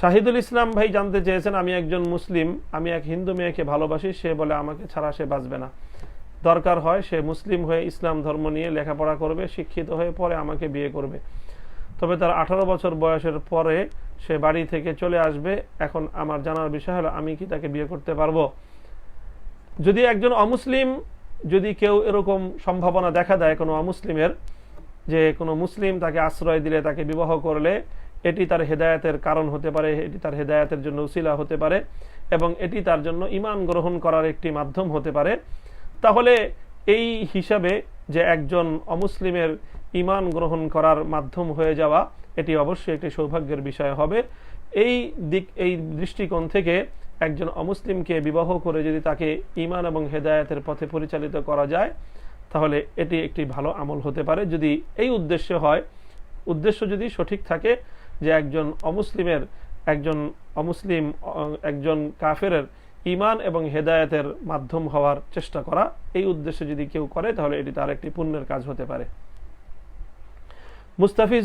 শাহিদুল ইসলাম ভাই জানতে চেয়েছেন, আমি একজন মুসলিম, আমি এক হিন্দু মেয়েকে ভালোবাসি, সে বলে আমাকে ছাড়া সে বাঁচবে না। দরকার হয় সে মুসলিম হয়ে ইসলাম ধর্ম নিয়ে লেখাপড়া করবে, শিক্ষিত হয়ে পরে আমাকে বিয়ে করবে। তবে তার আঠারো বছর বয়সের পরে সে বাড়ি থেকে চলে আসবে। এখন আমার জানার বিষয় হলো, আমি কি তাকে বিয়ে করতে পারব? যদি একজন অমুসলিম, যদি কেউ এরকম সম্ভাবনা দেখা দেয় কোনো অমুসলিমের, যে কোনো মুসলিম তাকে আশ্রয় দিলে, তাকে বিবাহ করলে এটি তার হেদায়েতের কারণ হতে পারে, এটি তার হেদায়েতের জন্য উসিলা হতে পারে এবং এটি তার জন্য ইমান গ্রহণ করার একটি মাধ্যম হতে পারে। তাহলে এই হিসাবে যে একজন অমুসলিমের ইমান গ্রহণ করার মাধ্যম হয়ে যাওয়া, এটি অবশ্যই একটি সৌভাগ্যের বিষয় হবে। এই দিক, এই দৃষ্টিকোণ থেকে একজন অমুসলিমকে বিবাহ করে যদি তাকে ইমান এবং হেদায়েতের পথে পরিচালিত করা যায়, তাহলে এটি একটি ভালো আমল হতে পারে। যদি এই উদ্দেশ্য হয়, উদ্দেশ্য যদি সঠিক থাকে যে একজন অমুসলিমের, একজন অমুসলিম, একজন কাফের ইমান এবং হেদায়তের মাধ্যম হওয়ার চেষ্টা করা, এই উদ্দেশ্যে যদি কেউ করে, তাহলে এটি তার একটি পুণ্যের কাজ হতে পারে। মুস্তাফিজ